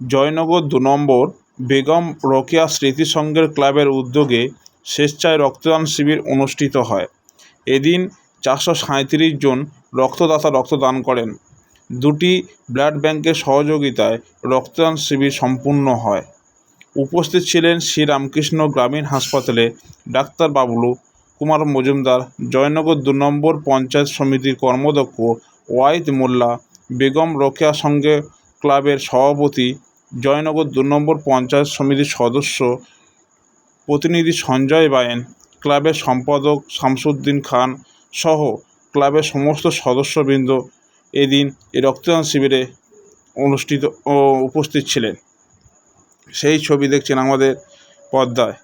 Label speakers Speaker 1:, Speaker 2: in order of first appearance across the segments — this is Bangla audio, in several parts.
Speaker 1: জয়নগর দু নম্বর বেগম রোকেয়া স্মৃতি সংঘের ক্লাবের উদ্যোগে স্বেচ্ছায় রক্তদান শিবির অনুষ্ঠিত হয়। এদিন চারশো সাঁইত্রিশ জন রক্তদাতা রক্তদান করেন। দুটি ব্লাড ব্যাংকের সহযোগিতায় রক্তদান শিবির সম্পূর্ণ হয়। উপস্থিত ছিলেন শ্রীরামকৃষ্ণ গ্রামীণ হাসপাতালে ডাক্তার বাবলু কুমার মজুমদার, জয়নগর দু নম্বর পঞ্চায়েত সমিতির কর্মদক্ষ ওয়াহিদ মোল্লা, বেগম রোকেয়া সঙ্গে ক্লাবের সভাপতি জয়নগর দু নম্বর পঞ্চায়েত সমিতির সদস্য প্রতিনিধি সঞ্জয় বায়েন, ক্লাবের সম্পাদক শামসুদ্দিন খান সহ ক্লাবের সমস্ত সদস্যবৃন্দ এদিন এই রক্তদান শিবিরে অনুষ্ঠিত ও উপস্থিত ছিলেন। সেই ছবি দেখছেন আমাদের পর্দায়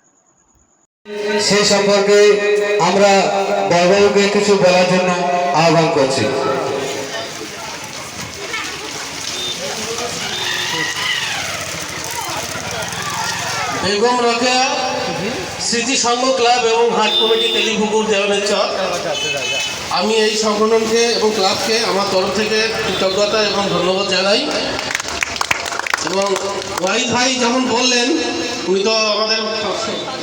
Speaker 2: সেই সম্পর্কে আমরা বড়বাবুকে কিছু বলার জন্য আহ্বান করছি।
Speaker 3: বেগম স্মৃতি সংঘ ক্লাব এবং হাট কমিটি তেলিপুকুর দেওয়ানের চক। আমি এই সংগঠনকে এবং ক্লাবকে আমার তরফ থেকে কৃতজ্ঞতা এবং ধন্যবাদ জানাই। এবং ওয়াহিদ ভাই যখন বললেন, উনি তো আমাদের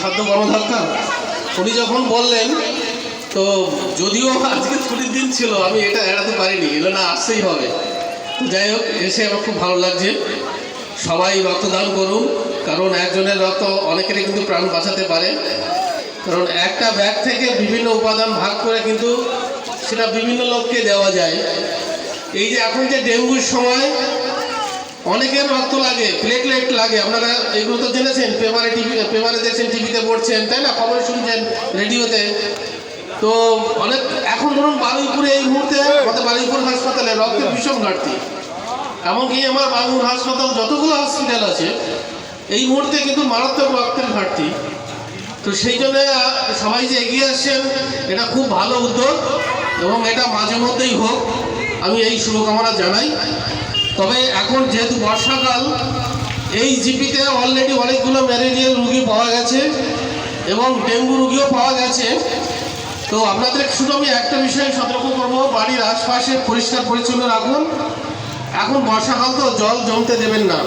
Speaker 3: খাদ্য কর্মধাক্কা উনি যখন বললেন, তো যদিও আজকে ছুটির দিন ছিল, আমি এটা এড়াতে পারিনি এগুলো না আসতেই হবে। যাই হোক, এসে আমার খুব ভালো লাগছে। সবাই রক্তদান করুন, কারণ একজনের রক্ত অনেকেরই কিন্তু প্রাণ বাঁচাতে পারে। কারণ একটা ব্যাগ থেকে বিভিন্ন উপাদান ভাগ করে কিন্তু সেটা বিভিন্ন লোককে দেওয়া যায়। এই যে এখন যে ডেঙ্গুর সময়, অনেকের রক্ত লাগে প্লেটলেট লাগে। আপনারা এগুলো তো জেনেছেন, পেপারে টিভি, পেপারে দেখছেন, টিভিতে পড়ছেন, তাই না? খবর শুনছেন, রেডিওতে। তো অনেক, এখন ধরুন বারুইপুরে এই মুহূর্তে, আমাদের বারুইপুর হাসপাতালে রক্তের ভীষণ ঘাটতি। এমনকি আমার বাঙুর হাসপাতাল যতগুলো হসপিটাল আছে, এই মুহূর্তে কিন্তু মারাত্মক রক্তের ঘাটতি। তো সেই জন্য সবাই যে এগিয়ে আসছেন, এটা খুব ভালো উদ্যোগ এবং এটা মাঝে মধ্যেই হোক। আমি এই শুভকামনা জানাই। তবে এখন যেহেতু বর্ষাকাল, এই জিপিতে অলরেডি অনেকগুলো ম্যালেরিয়ার রুগী পাওয়া গেছে এবং ডেঙ্গু রুগীও পাওয়া গেছে। তো আপনাদের শুধু আমি একটা বিষয়ে সতর্ক করব, বাড়ির আশপাশে পরিষ্কার পরিচ্ছন্ন রাখুন। এখন বর্ষাকাল তো জল জমতে দেবেন না।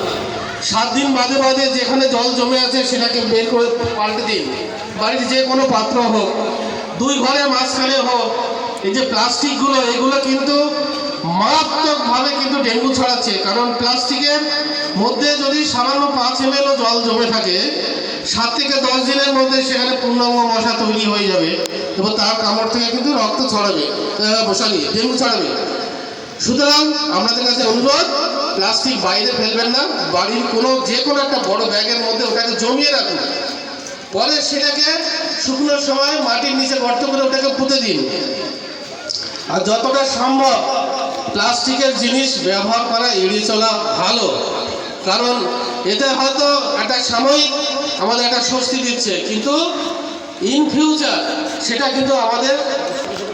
Speaker 3: সাত দিন বাদে বাদে যেখানে জল জমে আছে সেটাকে বের করে পাল্টে দিন। বাড়ির যে কোনো পাত্র হোক, দুই ঘরের মাঝখানে হোক, এই যে প্লাস্টিকগুলো, এগুলো কিন্তু মারাত্মকভাবে কিন্তু ডেঙ্গু ছড়াচ্ছে। কারণ প্লাস্টিকের মধ্যে যদি সামান্য পাঁচ এম জল জমে থাকে, সাত থেকে দশ দিনের মধ্যে সেখানে পূর্ণাঙ্গ মশা তৈরি হয়ে যাবে এবং তার কামড় থেকে কিন্তু রক্ত ছড়াবে মশালি ডেঙ্গু ছড়াবে। সুতরাং আপনাদের কাছে অনুরোধ, প্লাস্টিক বাইরে ফেলবেন না, বাড়ির কোনো যে কোনো একটা বড় ব্যাগের মধ্যে ওটাকে জমিয়ে রাখুন। পরে সেটাকে শুকনোর সময় মাটির নিচে গর্ত করে ওটাকে পুঁতে দিন। আর যতটা সম্ভব প্লাস্টিকের জিনিস ব্যবহার করা এড়িয়ে চলা ভালো। কারণ এতে হয়তো একটা সাময়িক আমাদের একটা স্বস্তি দিচ্ছে, কিন্তু ইন ফিউচার সেটা কিন্তু আমাদের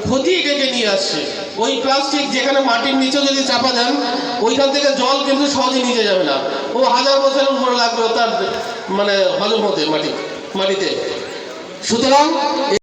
Speaker 3: ক্ষতি ডেকে নিয়ে আসছে। ওই প্লাস্টিক যেখানে মাটির নিচে যদি চাপা দেন, ওইখান থেকে জল কিন্তু সহজে নিচে যাবে না। ও হাজার বছরের উপরে লাগবে তার মানে হজম হতে মাটি, মাটিতে। সুতরাং